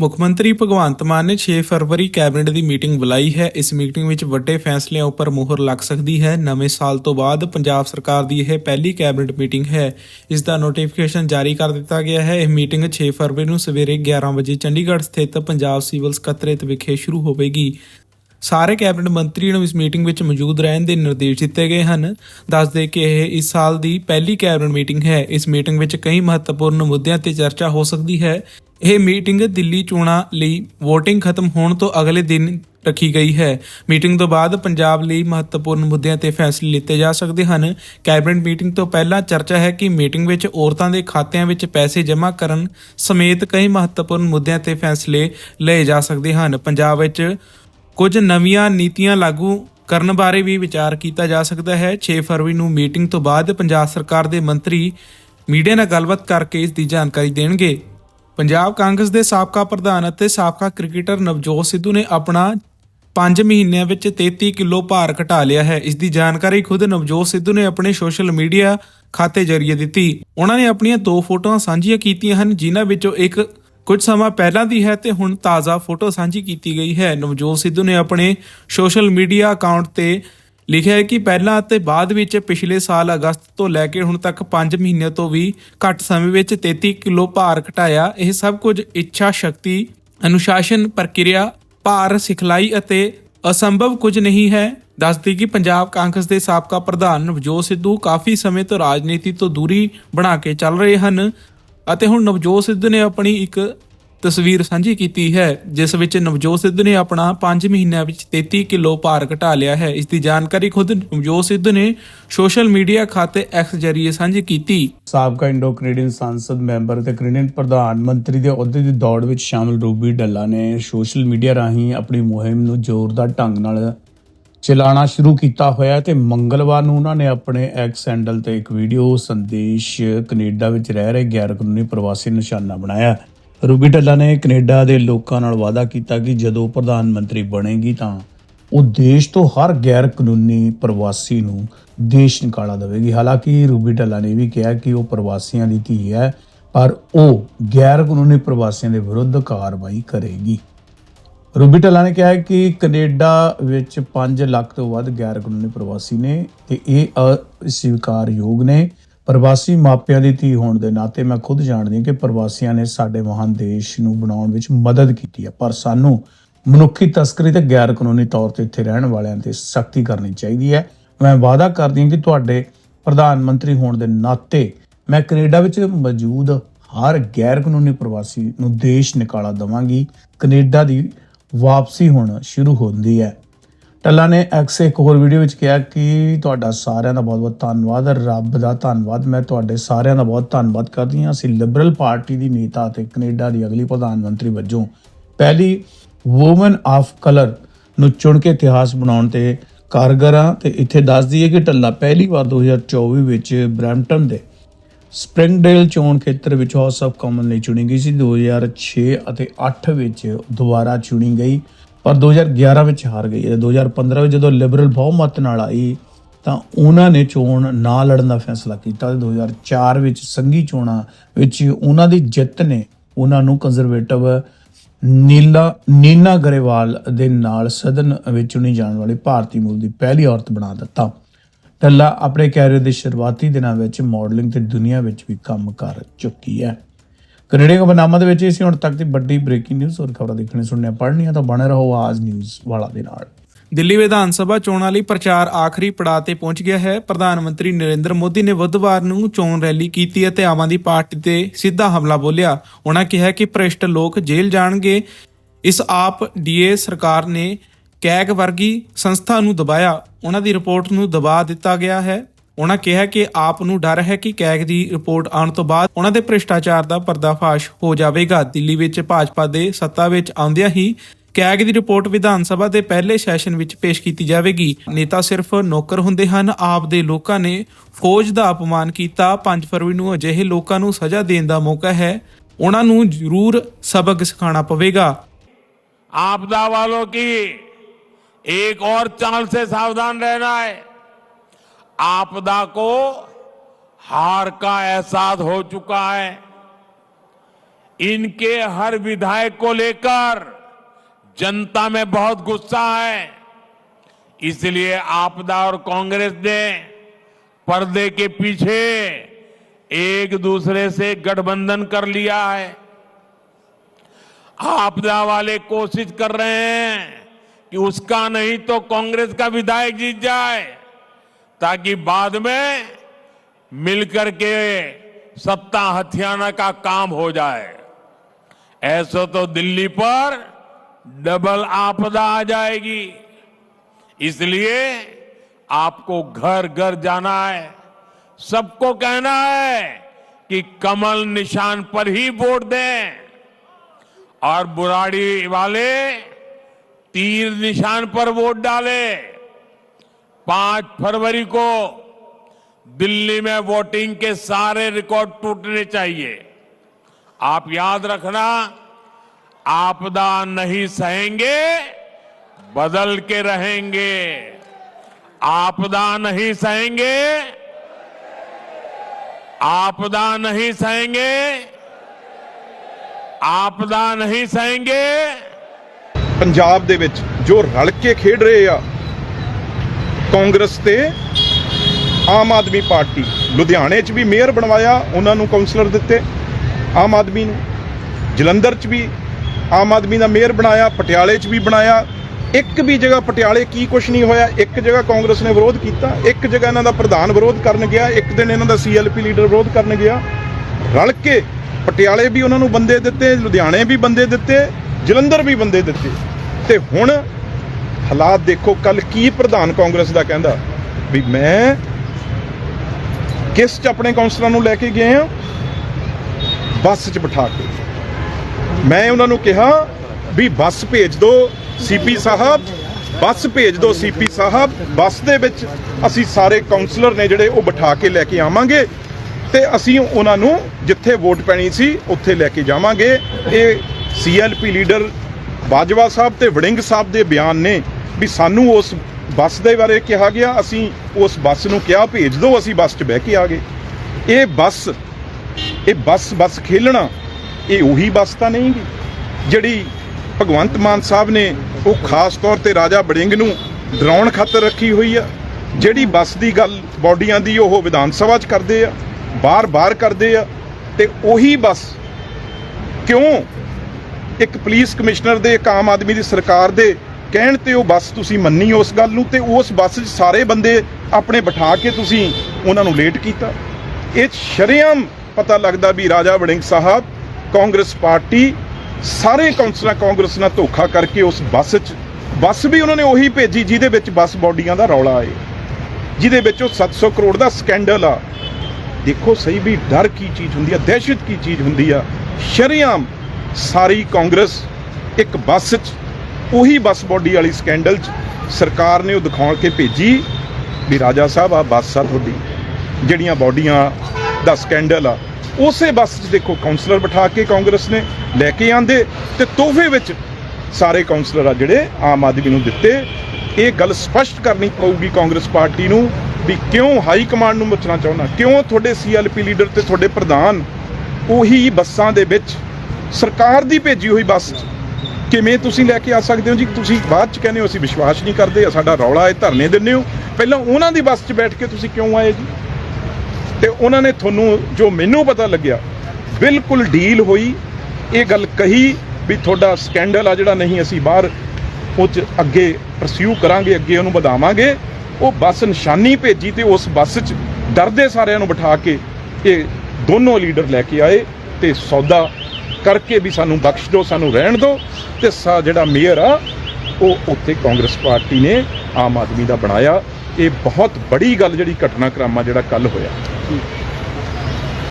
ਮੁੱਖ ਮੰਤਰੀ ਭਗਵੰਤ ਮਾਨ ਨੇ 6 ਫਰਵਰੀ ਕੈਬਨਿਟ ਦੀ ਮੀਟਿੰਗ ਬੁਲਾਈ ਹੈ। ਇਸ ਮੀਟਿੰਗ ਵਿੱਚ ਵੱਡੇ ਫੈਸਲਿਆਂ ਉੱਪਰ ਮੋਹਰ ਲੱਗ ਸਕਦੀ ਹੈ। ਨਵੇਂ ਸਾਲ ਤੋਂ ਬਾਅਦ ਪੰਜਾਬ ਸਰਕਾਰ ਦੀ ਇਹ ਪਹਿਲੀ ਕੈਬਨਿਟ ਮੀਟਿੰਗ ਹੈ। ਇਸ ਦਾ ਨੋਟੀਫਿਕੇਸ਼ਨ ਜਾਰੀ ਕਰ ਦਿੱਤਾ ਗਿਆ ਹੈ। ਇਹ ਮੀਟਿੰਗ 6 ਫਰਵਰੀ ਨੂੰ ਸਵੇਰੇ 11 ਵਜੇ ਚੰਡੀਗੜ੍ਹ ਸਥਿਤ ਪੰਜਾਬ ਸਿਵਲ ਸਕੱਤਰੇਤ ਵਿਖੇ ਸ਼ੁਰੂ ਹੋਵੇਗੀ। ਸਾਰੇ ਕੈਬਨਿਟ ਮੰਤਰੀ ਨੂੰ ਇਸ ਮੀਟਿੰਗ ਵਿੱਚ ਮੌਜੂਦ ਰਹਿਣ ਦੇ ਨਿਰਦੇਸ਼ ਦਿੱਤੇ ਗਏ ਹਨ। ਦੱਸਦੇ ਕਿ ਇਹ ਇਸ ਸਾਲ ਦੀ ਪਹਿਲੀ ਕੈਬਨਿਟ ਮੀਟਿੰਗ ਹੈ। ਇਸ ਮੀਟਿੰਗ ਵਿੱਚ ਕਈ ਮਹੱਤਵਪੂਰਨ ਮੁੱਦਿਆਂ ਤੇ ਚਰਚਾ ਹੋ ਸਕਦੀ ਹੈ। ਇਹ ਮੀਟਿੰਗ ਦਿੱਲੀ ਚੋਣਾਂ ਲਈ VOTING ਖਤਮ ਹੋਣ ਤੋਂ ਅਗਲੇ ਦਿਨ ਰੱਖੀ ਗਈ ਹੈ। ਮੀਟਿੰਗ ਤੋਂ ਬਾਅਦ ਪੰਜਾਬ ਲਈ ਮਹੱਤਵਪੂਰਨ ਮੁੱਦਿਆਂ ਤੇ ਫੈਸਲੇ ਲਿੱਤੇ ਜਾ ਸਕਦੇ ਹਨ। ਕੈਬਨਿਟ ਮੀਟਿੰਗ ਤੋਂ ਪਹਿਲਾਂ ਚਰਚਾ ਹੈ ਕਿ ਮੀਟਿੰਗ ਵਿੱਚ ਔਰਤਾਂ ਦੇ ਖਾਤਿਆਂ ਵਿੱਚ ਪੈਸੇ ਜਮ੍ਹਾਂ ਕਰਨ ਸਮੇਤ ਕਈ ਮਹੱਤਵਪੂਰਨ ਮੁੱਦਿਆਂ ਤੇ ਫੈਸਲੇ ਲਏ ਜਾ ਸਕਦੇ ਹਨ। ਪੰਜਾਬ ਵਿੱਚ ਕੁਝ ਨਵੀਆਂ ਨੀਤੀਆਂ ਲਾਗੂ ਕਰਨ ਬਾਰੇ ਵੀ ਵਿਚਾਰ ਕੀਤਾ ਜਾ ਸਕਦਾ ਹੈ। 6 ਫਰਵਰੀ ਨੂੰ ਮੀਟਿੰਗ ਤੋਂ ਬਾਅਦ ਪੰਜਾਬ ਸਰਕਾਰ ਦੇ ਮੰਤਰੀ ਮੀਡੀਆ ਨਾਲ ਗੱਲਬਾਤ ਕਰਕੇ ਇਸ ਦੀ ਜਾਣਕਾਰੀ ਦੇਣਗੇ। ਪੰਜਾਬ ਕਾਂਗਰਸ ਦੇ ਸਾਬਕਾ ਪ੍ਰਧਾਨ ਅਤੇ ਸਾਬਕਾ ਕ੍ਰਿਕਟਰ ਨਵਜੋਤ ਸਿੱਧੂ ਨੇ ਆਪਣਾ 5 ਮਹੀਨਿਆਂ ਵਿੱਚ 33 ਕਿਲੋ ਭਾਰ ਘਟਾ ਲਿਆ ਹੈ। ਇਸ ਦੀ ਜਾਣਕਾਰੀ ਖੁਦ ਨਵਜੋਤ ਸਿੱਧੂ ਨੇ ਆਪਣੇ ਸੋਸ਼ਲ ਮੀਡੀਆ ਖਾਤੇ ਜ਼ਰੀਏ ਦਿੱਤੀ। ਉਹਨਾਂ ਨੇ ਆਪਣੀਆਂ ਦੋ ਫੋਟੋਆਂ ਸਾਂਝੀਆਂ ਕੀਤੀਆਂ ਹਨ, ਜਿਨ੍ਹਾਂ ਵਿੱਚੋਂ ਇੱਕ ਕੁਝ ਸਮਾਂ ਪਹਿਲਾਂ ਦੀ ਹੈ ਤੇ ਹੁਣ ਤਾਜ਼ਾ ਫੋਟੋ ਸਾਂਝੀ ਕੀਤੀ ਗਈ ਹੈ। ਨਵਜੋਤ ਸਿੱਧੂ ਨੇ ਆਪਣੇ ਸੋਸ਼ਲ ਮੀਡੀਆ ਅਕਾਊਂਟ ਤੇ ਲਿਖਿਆ ਹੈ ਕਿ ਪਹਿਲਾਂ ਅਤੇ ਬਾਅਦ ਵਿੱਚ ਪਿਛਲੇ ਸਾਲ ਅਗਸਤ ਤੋਂ ਲੈ ਕੇ ਹੁਣ ਤੱਕ 5 ਮਹੀਨਿਆਂ ਤੋਂ ਵੀ ਘੱਟ ਸਮੇਂ ਵਿੱਚ 33 ਕਿਲੋ ਭਾਰ ਘਟਾਇਆ। ਇਹ ਸਭ ਕੁਝ ਇੱਛਾ ਸ਼ਕਤੀ, ਅਨੁਸ਼ਾਸਨ ਪ੍ਰਕਿਰਿਆ, ਭਾਰ ਸਿਖਲਾਈ ਅਤੇ ਅਸੰਭਵ ਕੁਝ ਨਹੀਂ ਹੈ। ਦੱਸਦੀ ਕਿ ਪੰਜਾਬ ਕਾਂਗਰਸ ਦੇ ਸਾਬਕਾ ਪ੍ਰਧਾਨ ਨਵਜੋਤ ਸਿੱਧੂ ਕਾਫੀ ਸਮੇਂ ਤੋਂ ਰਾਜਨੀਤੀ ਤੋਂ ਦੂਰੀ ਬਣਾ ਕੇ ਚੱਲ ਰਹੇ ਹਨ ਅਤੇ ਹੁਣ ਨਵਜੋਤ ਸਿੱਧੂ ਨੇ ਆਪਣੀ ਇੱਕ ਤਸਵੀਰ ਸਾਂਝੀ ਕੀਤੀ ਹੈ, ਜਿਸ ਵਿੱਚ ਨਵਜੋਤ ਸਿੱਧੂ ਨੇ ਆਪਣਾ 5 ਮਹੀਨਿਆਂ ਵਿੱਚ 33 ਕਿਲੋ ਭਾਰ ਘਟਾ ਲਿਆ ਹੈ। ਇਸ ਦੀ ਜਾਣਕਾਰੀ ਖੁਦ ਨਵਜੋਤ ਸਿੱਧੂ ਨੇ ਸੋਸ਼ਲ ਮੀਡੀਆ ਖਾਤੇ ਐਕਸ ਜਰੀਏ ਸਾਂਝੀ ਕੀਤੀ। ਸਾਬਕਾ ਇੰਡੋ ਕੈਨੇਡੀਅਨ ਸੰਸਦ ਮੈਂਬਰ ਤੇ ਕੈਨੇਡੀਅਨ ਪ੍ਰਧਾਨ ਮੰਤਰੀ ਦੇ ਅਹੁਦੇ ਦੀ ਦੌੜ ਵਿੱਚ ਸ਼ਾਮਲ ਰੂਬੀ ਡੱਲਾ ਨੇ ਸੋਸ਼ਲ ਮੀਡੀਆ ਰਾਹੀਂ ਆਪਣੀ ਮੁਹਿੰਮ ਨੂੰ ਜ਼ੋਰਦਾਰ ਢੰਗ ਨਾਲ ਚਲਾਉਣਾ ਸ਼ੁਰੂ ਕੀਤਾ ਹੋਇਆ ਤੇ ਮੰਗਲਵਾਰ ਨੂੰ ਉਹਨਾਂ ਨੇ ਆਪਣੇ ਐਕਸ ਹੈਂਡਲ ਤੇ ਇੱਕ ਵੀਡੀਓ ਸੰਦੇਸ਼ ਕੈਨੇਡਾ ਵਿੱਚ ਰਹਿ ਰਹੇ ਗੈਰ ਕਾਨੂੰਨੀ ਪ੍ਰਵਾਸੀ ਨਿਸ਼ਾਨਾ ਬਣਾਇਆ। ਰੂਬੀ ਢੱਲਾ ਨੇ ਕੈਨੇਡਾ ਦੇ ਲੋਕਾਂ ਨਾਲ ਵਾਅਦਾ ਕੀਤਾ ਕਿ ਜਦੋਂ ਪ੍ਰਧਾਨ ਮੰਤਰੀ ਬਣੇਗੀ ਤਾਂ ਉਹ ਦੇਸ਼ ਤੋਂ ਹਰ ਗੈਰ ਕਾਨੂੰਨੀ ਪ੍ਰਵਾਸੀ ਨੂੰ ਦੇਸ਼ ਨਿਕਾਲਾ ਦੇਵੇਗੀ। ਹਾਲਾਂਕਿ ਰੂਬੀ ਢੱਲਾ ਨੇ ਇਹ ਵੀ ਕਿਹਾ ਕਿ ਉਹ ਪ੍ਰਵਾਸੀਆਂ ਦੀ ਧੀ ਹੈ, ਪਰ ਉਹ ਗੈਰ ਕਾਨੂੰਨੀ ਪ੍ਰਵਾਸੀਆਂ ਦੇ ਵਿਰੁੱਧ ਕਾਰਵਾਈ ਕਰੇਗੀ। ਰੂਬੀ ਢੱਲਾ ਨੇ ਕਿਹਾ ਕਿ ਕੈਨੇਡਾ ਵਿੱਚ 5 ਲੱਖ ਤੋਂ ਵੱਧ ਗੈਰ ਕਾਨੂੰਨੀ ਪ੍ਰਵਾਸੀ ਨੇ ਤੇ ਇਹ ਅਸਵੀਕਾਰਯੋਗ ਨੇ। ਪ੍ਰਵਾਸੀ ਮਾਪਿਆਂ ਦੀ ਧੀ ਹੋਣ ਦੇ ਨਾਤੇ ਮੈਂ ਖੁਦ ਜਾਣਦੀ ਹਾਂ ਕਿ ਪ੍ਰਵਾਸੀਆਂ ਨੇ ਸਾਡੇ ਮਹਾਨ ਦੇਸ਼ ਨੂੰ ਬਣਾਉਣ ਵਿੱਚ ਮਦਦ ਕੀਤੀ ਹੈ, ਪਰ ਸਾਨੂੰ ਮਨੁੱਖੀ ਤਸਕਰੀ ਤੇ ਗੈਰ ਕਾਨੂੰਨੀ ਤੌਰ ਤੇ ਇੱਥੇ ਰਹਿਣ ਵਾਲਿਆਂ ਤੇ ਸਖਤੀ ਕਰਨੀ ਚਾਹੀਦੀ ਹੈ। ਮੈਂ ਵਾਅਦਾ ਕਰਦੀ ਹਾਂ ਕਿ ਤੁਹਾਡੇ ਪ੍ਰਧਾਨ ਮੰਤਰੀ ਹੋਣ ਦੇ ਨਾਤੇ ਮੈਂ ਕੈਨੇਡਾ ਵਿੱਚ ਮੌਜੂਦ ਹਰ ਗੈਰ ਕਾਨੂੰਨੀ ਪ੍ਰਵਾਸੀ ਨੂੰ ਦੇਸ਼ ਨਿਕਾਲਾ ਦਵਾਂਗੀ। ਕੈਨੇਡਾ ਦੀ ਵਾਪਸੀ ਹੁਣ ਸ਼ੁਰੂ ਹੁੰਦੀ ਹੈ। ਟੱਲਾ ਨੇ ਐਕਸ ਇੱਕ ਹੋਰ ਵੀਡੀਓ ਵਿੱਚ ਕਿਹਾ ਕਿ ਤੁਹਾਡਾ ਸਾਰਿਆਂ ਦਾ ਬਹੁਤ-ਬਹੁਤ ਧੰਨਵਾਦ, ਰੱਬ ਦਾ ਧੰਨਵਾਦ। ਮੈਂ ਤੁਹਾਡੇ ਸਾਰਿਆਂ ਦਾ ਬਹੁਤ ਧੰਨਵਾਦ ਕਰਦੀ ਹਾਂ। ਅਸੀਂ ਲਿਬਰਲ ਪਾਰਟੀ ਦੀ ਨੇਤਾ ਅਤੇ ਕੈਨੇਡਾ ਦੀ ਅਗਲੀ ਪ੍ਰਧਾਨ ਮੰਤਰੀ ਵਜੋਂ ਪਹਿਲੀ ਵੂਮਨ ਆਫ ਕਲਰ ਨੂੰ ਚੁਣ ਕੇ ਇਤਿਹਾਸ ਬਣਾਉਣ ਤੇ ਕਾਰਗਰ ਹਾਂ ਤੇ ਇੱਥੇ ਦੱਸ ਦਈਏ ਕਿ ਟੱਲਾ ਪਹਿਲੀ ਵਾਰ 2024 ਵਿੱਚ ਬ੍ਰੈਂਪਟਨ ਦੇ ਸਪ੍ਰਿੰਗਡੇਲ ਚੋਣ ਖੇਤਰ ਵਿੱਚ ਹਾਊਸ ਆਫ ਕਾਮਨ ਲਈ ਚੁਣੀ ਗਈ ਸੀ। 2006 ਅਤੇ 8 ਵਿੱਚ ਦੁਬਾਰਾ ਚੁਣੀ ਗਈ। ਪਰ 2011 ਵਿੱਚ ਹਾਰ ਗਈ ਅਤੇ 2015 ਵਿੱਚ ਜਦੋਂ ਲਿਬਰਲ ਬਹੁਮਤ ਨਾਲ ਆਈ, ਤਾਂ ਉਹਨਾਂ ਨੇ ਚੋਣ ਨਾ ਲੜਨ ਦਾ ਫੈਸਲਾ ਕੀਤਾ ਤੇ 2004 ਵਿੱਚ ਸੰਘੀ ਚੋਣਾਂ ਵਿੱਚ ਉਹਨਾਂ ਦੀ ਜਿੱਤ ਨੇ ਉਹਨਾਂ ਨੂੰ ਕੰਜ਼ਰਵੇਟਿਵ ਨੀਲਾ, ਨੀਨਾ ਗਰੇਵਾਲ ਦੇ ਨਾਲ ਸਦਨ ਵਿੱਚ ਚੁਣੀ ਜਾਣ ਵਾਲੀ ਭਾਰਤੀ ਮੂਲ ਦੀ ਪਹਿਲੀ ਔਰਤ ਬਣਾ ਦਿੱਤਾ। ਟੱਲਾ ਆਪਣੇ ਕੈਰੀਅਰ ਦੇ ਸ਼ੁਰੂਆਤੀ ਦਿਨਾਂ ਵਿੱਚ ਮਾਡਲਿੰਗ ਤੇ ਦੁਨੀਆ ਵਿੱਚ ਵੀ ਕੰਮ ਕਰ ਚੁੱਕੀ ਹੈ। ਕੈਨੇਡੀਅਨ ਖਬਰਨਾਮਾ ਦੇ ਵਿੱਚ ਇਹ ਸੀ, ਹੁਣ ਤੱਕ ਦੀ ਵੱਡੀ ਬ੍ਰੇਕਿੰਗ ਨਿਊਜ਼ ਹੋਰ ਖਬਰਾਂ ਦੇਖਣੀ ਸੁਣਨੀਆਂ ਪੜ੍ਹਨੀਆਂ ਤਾਂ ਬਣੇ ਰਹੋ ਆਜ ਨਿਊਜ਼ ਵਾਲਾ ਦੇ ਨਾਲ। ਦਿੱਲੀ ਵਿਧਾਨ ਸਭਾ ਚੋਣਾਂ ਲਈ ਪ੍ਰਚਾਰ ਆਖਰੀ ਪੜਾਅ ਤੇ ਪਹੁੰਚ ਗਿਆ ਹੈ। ਪ੍ਰਧਾਨ ਮੰਤਰੀ ਨਰਿੰਦਰ ਮੋਦੀ ਨੇ ਬੁੱਧਵਾਰ ਨੂੰ ਚੋਣ ਰੈਲੀ ਕੀਤੀ ਅਤੇ ਆਮ ਆਦਮੀ ਪਾਰਟੀ ਤੇ ਸਿੱਧਾ ਹਮਲਾ ਬੋਲਿਆ। ਉਹਨਾਂ ਕਿਹਾ ਕਿ ਭ੍ਰਿਸ਼ਟ ਲੋਕ ਜੇਲ੍ਹ ਜਾਣਗੇ। ਇਸ ਆਪ ਡੀਏ ਸਰਕਾਰ ਨੇ ਕੈਗ ਵਰਗੀ ਸੰਸਥਾ ਨੂੰ ਦਬਾਇਆ। ਉਹਨਾਂ ਦੀ ਰਿਪੋਰਟ ਨੂੰ ਦਬਾ ਦਿੱਤਾ ਗਿਆ ਹੈ। ਉਹਨਾਂ ਕਿਹਾ ਕਿ ਆਪ ਨੂੰ ਡਰ ਹੈ ਕਿ ਕੈਗ ਦੀ ਰਿਪੋਰਟ ਆਉਣ ਤੋਂ ਬਾਅਦ ਉਹਨਾਂ ਦੇ ਭ੍ਰਿਸ਼ਟਾਚਾਰ ਦਾ ਪਰਦਾਫਾਸ਼ ਹੋ ਜਾਵੇਗਾ ਦਿੱਲੀ ਵਿੱਚ ਭਾਜਪਾ ਦੇ ਸੱਤਾ ਵਿੱਚ ਆਉਂਦਿਆਂ ਹੀ ਕੈਗ ਦੀ ਰਿਪੋਰਟ ਵਿਧਾਨ ਸਭਾ ਦੇ ਪਹਿਲੇ ਸੈਸ਼ਨ ਵਿੱਚ ਪੇਸ਼ ਕੀਤੀ ਜਾਵੇਗੀ ਨੇਤਾ ਸਿਰਫ ਨੌਕਰ ਹੁੰਦੇ ਹਨ ਆਪ ਦੇ ਲੋਕਾਂ ਨੇ ਫੌਜ ਦਾ ਅਪਮਾਨ ਕੀਤਾ 5 ਫਰਵਰੀ ਨੂੰ ਅਜਿਹੇ ਲੋਕਾਂ ਨੂੰ ਸਜ਼ਾ ਦੇਣ ਦਾ ਮੌਕਾ ਹੈ ਉਹਨਾਂ ਨੂੰ ਜ਼ਰੂਰ ਸਬਕ ਸਿਖਾਉਣਾ ਪਵੇਗਾ आपदा वालों की एक और चाल से सावधान रहना है आपदा को हार का एहसास हो चुका है। इनके हर विधायक को लेकर जनता में बहुत गुस्सा है। इसलिए आपदा और कांग्रेस ने पर्दे के पीछे एक दूसरे से गठबंधन कर लिया है। आपदा वाले कोशिश कर रहे हैं कि उसका नहीं तो कांग्रेस का विधायक जीत जाए। ताकि बाद में मिलकर के सत्ता हथियाना का काम हो जाए। ऐसा तो दिल्ली पर डबल आपदा आ जाएगी। इसलिए आपको घर घर जाना है। सबको कहना है कि कमल निशान पर ही वोट दें। और बुराड़ी वाले तीर निशान पर वोट डाले। पांच फरवरी को दिल्ली में वोटिंग के सारे रिकॉर्ड टूटने चाहिए आप याद रखना आपदा नहीं सहेंगे बदल के रहेंगे आपदा नहीं सहेंगे आपदा नहीं सहेंगे आपदा नहीं सहेंगे ਪੰਜਾਬ ਦੇ ਵਿੱਚ ਜੋ ਰਲ ਕੇ ਖੇਡ ਰਹੇ ਆ ਕਾਂਗਰਸ ਤੇ ਆਮ ਆਦਮੀ ਪਾਰਟੀ, ਲੁਧਿਆਣੇ 'ਚ ਵੀ ਮੇਅਰ ਬਣਵਾਇਆ, ਉਹਨਾਂ ਨੂੰ ਕਾਉਂਸਲਰ ਦਿੱਤੇ ਆਮ ਆਦਮੀ ਨੂੰ। ਜਲੰਧਰ 'ਚ ਵੀ ਆਮ ਆਦਮੀ ਦਾ ਮੇਅਰ ਬਣਾਇਆ, ਪਟਿਆਲੇ 'ਚ ਵੀ ਬਣਾਇਆ। ਇੱਕ ਵੀ ਜਗ੍ਹਾ ਪਟਿਆਲੇ ਕੀ ਕੁਝ ਨਹੀਂ ਹੋਇਆ, ਇੱਕ ਜਗ੍ਹਾ ਕਾਂਗਰਸ ਨੇ ਵਿਰੋਧ ਕੀਤਾ, ਇੱਕ ਜਗ੍ਹਾ ਇਹਨਾਂ ਦਾ ਪ੍ਰਧਾਨ ਵਿਰੋਧ ਕਰਨ ਗਿਆ, ਇੱਕ ਦਿਨ ਇਹਨਾਂ ਦਾ ਸੀਐਲਪੀ ਲੀਡਰ ਵਿਰੋਧ ਕਰਨ ਗਿਆ। ਰਲ ਕੇ ਪਟਿਆਲੇ ਵੀ ਉਹਨਾਂ ਨੂੰ ਬੰਦੇ ਦਿੱਤੇ, ਲੁਧਿਆਣੇ ਵੀ ਬੰਦੇ ਦਿੱਤੇ, ਜਲੰਧਰ ਵੀ ਬੰਦੇ ਦਿੱਤੇ। ਤੇ ਹੁਣ ਹਾਲਾਤ ਦੇਖੋ ਕੱਲ ਕੀ ਪ੍ਰਧਾਨ ਕਾਂਗਰਸ ਦਾ ਕਹਿੰਦਾ ਵੀ ਮੈਂ ਕਿਸ ਚ ਆਪਣੇ ਕਾਉਂਸਲਰਾਂ ਨੂੰ ਲੈ ਕੇ ਗਏ ਆ ਬੱਸ 'ਚ ਬਿਠਾ ਕੇ। ਮੈਂ ਉਹਨਾਂ ਨੂੰ ਕਿਹਾ ਵੀ ਬੱਸ ਭੇਜ ਦਿਓ ਸੀਪੀ ਸਾਹਿਬ, ਬੱਸ ਭੇਜ ਦਿਓ ਸੀਪੀ ਸਾਹਿਬ, ਬੱਸ ਦੇ ਵਿੱਚ ਅਸੀਂ ਸਾਰੇ ਕਾਉਂਸਲਰ ਨੇ ਜਿਹੜੇ ਉਹ ਬਿਠਾ ਕੇ ਲੈ ਕੇ ਆਵਾਂਗੇ ਤੇ ਅਸੀਂ ਉਹਨਾਂ ਨੂੰ ਜਿੱਥੇ ਵੋਟ ਪੈਣੀ ਸੀ, ਉੱਥੇ ਲੈ ਕੇ ਜਾਵਾਂਗੇ। ਇਹ ਸੀਐਲਪੀ ਲੀਡਰ ਬਾਜਵਾ ਸਾਹਿਬ ਤੇ ਵੜਿੰਗ ਸਾਹਿਬ ਦੇ ਬਿਆਨ ਨੇ। ਵੀ ਸਾਨੂੰ ਉਸ ਬੱਸ ਦੇ ਬਾਰੇ ਕਿਹਾ ਗਿਆ, ਅਸੀਂ ਉਸ ਬੱਸ ਨੂੰ ਕਿਹਾ, ਭੇਜ ਦਿਓ, ਅਸੀਂ ਬੱਸ 'ਚ ਬਹਿ ਕੇ ਆ ਗਏ। ਇਹ ਬੱਸ ਇਹ ਬੱਸ ਬੱਸ ਖੇਲਣਾ, ਇਹ ਉਹੀ ਬੱਸ ਤਾਂ ਨਹੀਂ ਗੀ, ਜਿਹੜੀ ਭਗਵੰਤ ਮਾਨ ਸਾਹਿਬ ਨੇ ਉਹ ਖਾਸ ਤੌਰ ਤੇ ਰਾਜਾ ਬੜਿੰਗ ਨੂੰ ਡਰਾਉਣ ਖਾਤਰ ਰੱਖੀ ਹੋਈ ਆ, ਜਿਹੜੀ ਬੱਸ ਦੀ ਗੱਲ ਬੋਡੀਆਂ ਦੀ ਉਹ ਵਿਧਾਨ ਸਭਾ 'ਚ ਕਰਦੇ ਆ, ਬਾਰ-ਬਾਰ ਕਰਦੇ ਆ, ਤੇ ਉਹੀ ਬੱਸ ਕਿਉਂ ਇੱਕ ਪੁਲਿਸ ਕਮਿਸ਼ਨਰ ਦੇ, ਇੱਕ ਆਮ ਆਦਮੀ ਦੀ ਸਰਕਾਰ ਦੇ ਕਹਿਣ ਤੇ ਉਹ ਬੱਸ ਤੁਸੀਂ ਮੰਨੀ ਉਸ ਗੱਲ ਨੂੰ ਤੇ ਉਸ ਬੱਸ 'ਚ ਸਾਰੇ ਬੰਦੇ ਆਪਣੇ ਬਿਠਾ ਕੇ ਤੁਸੀਂ ਉਹਨਾਂ ਨੂੰ ਲੇਟ ਕੀਤਾ। ਇਹ ਸ਼ਰੇਆਮ ਪਤਾ ਲੱਗਦਾ ਵੀ ਰਾਜਾ ਵੜਿੰਗ ਸਾਹਿਬ ਕਾਂਗਰਸ ਪਾਰਟੀ ਸਾਰੇ ਕੌਂਸਲਰ ਕਾਂਗਰਸ ਨਾਲ ਧੋਖਾ ਕਰਕੇ ਉਸ ਬੱਸ 'ਚ, ਬੱਸ ਵੀ ਉਹਨਾਂ ਨੇ ਉਹੀ ਭੇਜੀ ਜਿਹਦੇ ਵਿੱਚ ਬੱਸ ਬੋਡੀਆਂ ਦਾ ਰੌਲਾ ਹੈ ਜਿਹਦੇ ਵਿੱਚ ਉਹ 700 ਕਰੋੜ ਦਾ ਸਕੈਂਡਲ ਆ। ਦੇਖੋ ਸਹੀ ਵੀ ਡਰ ਕੀ ਚੀਜ਼ ਹੁੰਦੀ ਆ, ਦਹਿਸ਼ਤ ਕੀ ਚੀਜ਼ ਹੁੰਦੀ ਆ। ਸ਼ਰੇਆਮ ਸਾਰੀ ਕਾਂਗਰਸ ਇੱਕ ਬੱਸ 'ਚ ਉਹੀ ਬੱਸ ਬੋਡੀ ਵਾਲੀ ਸਕੈਂਡਲ 'ਚ ਸਰਕਾਰ ਨੇ ਉਹ ਦਿਖਾਉਣ ਕੇ ਭੇਜੀ ਵੀ ਰਾਜਾ ਸਾਹਿਬ ਆ ਬੱਸ ਆ ਤੁਹਾਡੀ, ਜਿਹੜੀਆਂ ਬੋਡੀਆਂ ਦਾ ਸਕੈਂਡਲ ਆ। ਉਸੇ ਬੱਸ 'ਚ ਦੇਖੋ ਕਾਉਂਸਲਰ ਬਿਠਾ ਕੇ ਕਾਂਗਰਸ ਨੇ ਲੈ ਕੇ ਆਂਦੇ ਤੇ ਤੋਹਫੇ ਵਿੱਚ ਸਾਰੇ ਕਾਉਂਸਲਰ ਆ ਜਿਹੜੇ ਆਮ ਆਦਮੀ ਨੂੰ ਦਿੱਤੇ। ਇਹ ਗੱਲ ਸਪਸ਼ਟ ਕਰਨੀ ਪਊਗੀ ਕਾਂਗਰਸ ਪਾਰਟੀ ਨੂੰ ਵੀ ਕਿਉਂ ਹਾਈ ਕਮਾਂਡ ਨੂੰ ਮੁੱਚਣਾ ਚਾਹੁੰਦਾ, ਕਿਉਂ ਤੁਹਾਡੇ ਸੀਐਲਪੀ ਲੀਡਰ ਤੇ ਤੁਹਾਡੇ ਪ੍ਰਧਾਨ ਉਹੀ ਬੱਸਾਂ ਦੇ ਵਿੱਚ ਸਰਕਾਰ ਦੀ ਭੇਜੀ ਹੋਈ ਬੱਸ 'ਚ ਕਿਵੇਂ ਤੁਸੀਂ ਲੈ ਕੇ ਆ ਸਕਦੇ ਹੋ ਜੀ? ਤੁਸੀਂ ਬਾਅਦ 'ਚ ਕਹਿੰਦੇ ਹੋ, ਅਸੀਂ ਵਿਸ਼ਵਾਸ ਨਹੀਂ ਕਰਦੇ ਸਾਡਾ ਰੌਲਾ ਹੈ ਧਰਨੇ ਦਿੰਦੇ ਹੋ। ਪਹਿਲਾਂ ਉਹਨਾਂ ਦੀ ਬੱਸ 'ਚ ਬੈਠ ਕੇ ਤੁਸੀਂ ਕਿਉਂ ਆਏ ਜੀ? ਤੇ ਉਹਨਾਂ ਨੇ ਤੁਹਾਨੂੰ ਜੋ ਮੈਨੂੰ ਪਤਾ ਲੱਗਿਆ, ਬਿਲਕੁਲ ਡੀਲ ਹੋਈ। ਇਹ ਗੱਲ ਕਹੀ ਵੀ ਤੁਹਾਡਾ ਸਕੈਂਡਲ ਆ ਜਿਹੜਾ ਨਹੀਂ, ਅਸੀਂ ਬਾਹਰ ਉਹ 'ਚ ਅੱਗੇ ਪਰਸਿਊ ਕਰਾਂਗੇ, ਅੱਗੇ ਉਹਨੂੰ ਵਧਾਵਾਂਗੇ। ਉਹ ਬੱਸ ਨਿਸ਼ਾਨੀ ਭੇਜੀ ਤੇ ਉਸ ਬੱਸ 'ਚ ਡਰਦੇ ਸਾਰਿਆਂ ਨੂੰ ਬਿਠਾ ਕੇ ਇਹ ਦੋਨੋਂ ਲੀਡਰ ਲੈ ਕੇ ਆਏ ਤੇ ਸੌਦਾ ਕਰਕੇ ਵੀ ਸਾਨੂੰ ਬਖਸ਼ ਦਿਓ, ਸਾਨੂੰ ਰਹਿਣ ਦਿਓ ਤੇ ਸਾ ਜਿਹੜਾ ਮੇਅਰ ਆ, ਉਹ ਉੱਥੇ ਕਾਂਗਰਸ ਪਾਰਟੀ ਨੇ ਆਮ ਆਦਮੀ ਦਾ ਬਣਾਇਆ। ਇਹ ਬਹੁਤ ਬੜੀ ਗੱਲ ਜਿਹੜੀ ਘਟਨਾਕ੍ਰਮ ਆ ਜਿਹੜਾ ਕੱਲ ਹੋਇਆ।